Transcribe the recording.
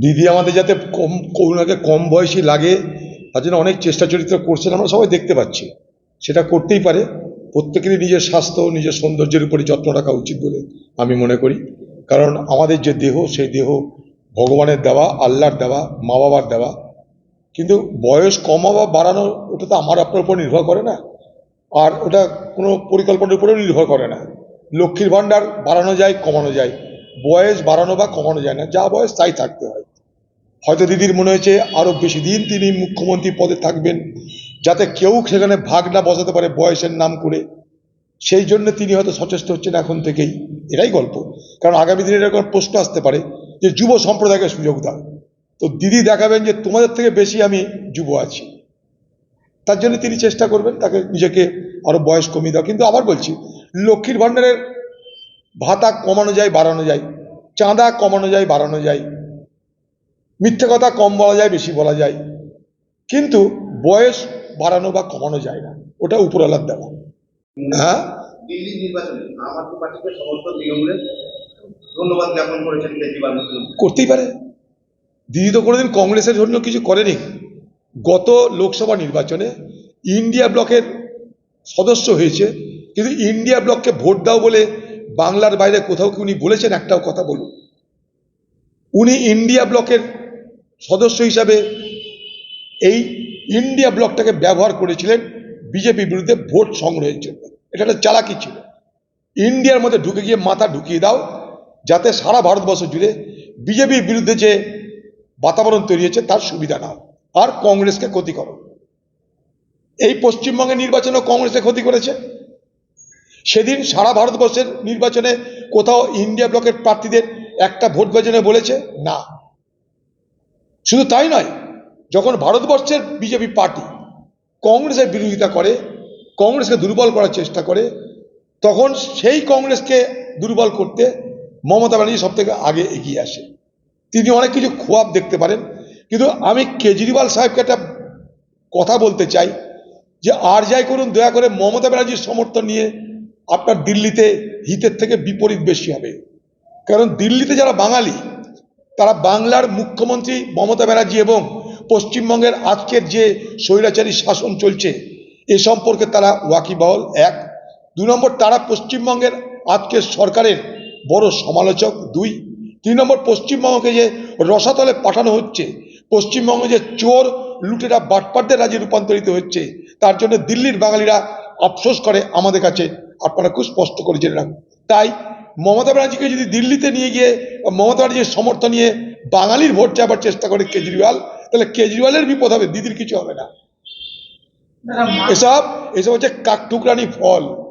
দিদি আমাদের যাতে কম, করুণাকে কম বয়সী লাগে, তার জন্য অনেক চেষ্টা চরিত্র করছেন, আমরা সবাই দেখতে পাচ্ছি। সেটা করতেই পারে। প্রত্যেকেরই নিজের স্বাস্থ্য, নিজের সৌন্দর্যের উপরে যত্ন রাখা উচিত বলে আমি মনে করি। কারণ আমাদের যে দেহ, সেই দেহ ভগবানের দেওয়া, আল্লাহর দেওয়া মা বাবার দেওয়া। কিন্তু বয়স কমা বা বাড়ানো, ওটা তো আমার আপনার উপর নির্ভর করে না। আর ওটা কোনো পরিকল্পনার উপরেও নির্ভর করে না। লক্ষ্মীর ভাণ্ডার বাড়ানো যায়, কমানো যায়। বয়স বাড়ানো বা কমানো যায় না। যা বয়স, তাই থাকতে হয়। হয়তো দিদির মনে হয়েছে আরও বেশি দিন তিনি মুখ্যমন্ত্রী পদে থাকবেন, যাতে কেউ সেখানে ভাগ না বসাতে পারে বয়সের নাম করে। সেই জন্য তিনি হয়তো সচেষ্ট হচ্ছেন এখন থেকেই। এটাই গল্প। কারণ আগামী দিনে এরকম প্রশ্ন আসতে পারে যে, যুব সম্প্রদায়কে সুযোগ দাও। তো দিদি দেখাবেন যে, তোমাদের থেকে বেশি আমি যুব আছি। তার জন্য তিনি চেষ্টা করবেন, তাকে নিজেকে আরও বয়স কমিয়ে দেওয়া কিন্তু আবার বলছি, লক্ষ্মীর ভাণ্ডারের ভাতা কমানো যায়, বাড়ানো যায়। চাঁদা কমানো যায়, বাড়ানো যায়। মিথ্যে কথা কম বলা যায় বেশি বলা যায়। কিন্তু বয়স বাড়ানো বা কমানো যায় না। ওটা উপরওয়ালার দেওয়া। হ্যাঁ? দিল্লি নির্বাচনে আম পার্টিকে সমর্থন তৃণমূলের ধন্যবাদ জ্ঞাপন করেছেন কেজরিওয়াল করতেই পারে। দিদি তো কোনোদিন কংগ্রেসের জন্য কিছু করেনি। গত লোকসভা নির্বাচনে ইন্ডিয়া ব্লকের সদস্য হয়েছে। কিন্তু ইন্ডিয়া ব্লককে ভোট দাও বলে বাংলার বাইরে কোথাও কি উনি বলেছেন? একটাও কথা বলুন। উনি ইন্ডিয়া ব্লকের সদস্য হিসাবে এই ইন্ডিয়া ব্লকটাকে ব্যবহার করেছিলেন বিজেপির বিরুদ্ধে ভোট সংগ্রহের জন্য। এটা একটা চালাকি ছিল। ইন্ডিয়ার মধ্যে ঢুকে গিয়ে মাথা ঢুকিয়ে দাও, যাতে সারা ভারতবর্ষ জুড়ে বিজেপির বিরুদ্ধে যে বাতাবরণ তৈরি হয়েছে, তার সুবিধা নাও আর কংগ্রেসকে ক্ষতি করো। এই পশ্চিমবঙ্গের নির্বাচনে কংগ্রেসে ক্ষতি করেছে। সেদিন সারা ভারতবর্ষের নির্বাচনে কোথাও ইন্ডিয়া ব্লকের প্রার্থীদের একটা ভোট বাজনে বলেছে, না। শুধু তাই নয়, যখন ভারতবর্ষের বিজেপি পার্টি কংগ্রেসের বিরোধিতা করে, কংগ্রেসকে দুর্বল করার চেষ্টা করে, তখন সেই কংগ্রেসকে দুর্বল করতে মমতা ব্যানার্জি সব থেকে আগে এগিয়ে আসে। তিনি অনেক কিছু খোয়াব দেখতে পারেন, কিন্তু আমি কেজরিওয়াল সাহেবকে একটা কথা বলতে চাই, যে আর যাই করুন, দয়া করে মমতা ব্যানার্জির সমর্থন নিয়ে আপনার দিল্লিতে হিতের থেকে বিপরীত বেশি হবে। কারণ দিল্লিতে যারা বাঙালি তারা বাংলার মুখ্যমন্ত্রী মমতা ব্যানার্জি এবং পশ্চিমবঙ্গের আজকের যে স্বৈরাচারী শাসন চলছে, এ সম্পর্কে তারা ওয়াকিবহল এক। দু নম্বর, তারা পশ্চিমবঙ্গের আজকের সরকারের বড় সমালোচক দুই। তিন নম্বর, পশ্চিমবঙ্গকে যে রসাতলে পাঠানো হচ্ছে, পশ্চিমবঙ্গে যে চোর লুটেরা বাটপাটদের রাজ্যে রূপান্তরিত হচ্ছে, তার জন্য দিল্লির বাঙালিরা আফসোস করে আমাদের কাছে। আপনারা খুব স্পষ্ট করে জেনে রাখুন। তাই মমতা ব্যানার্জিকে যদি দিল্লিতে নিয়ে গিয়ে মমতা যে সমর্থন নিয়ে বাঙালির ভোট চাবার চেষ্টা করে কেজরিওয়াল তাহলে কেজরিওয়ালের বিপদ হবে দিদির কিছু হবে না। এসব এসব হচ্ছে কাকটুকরানি ফল।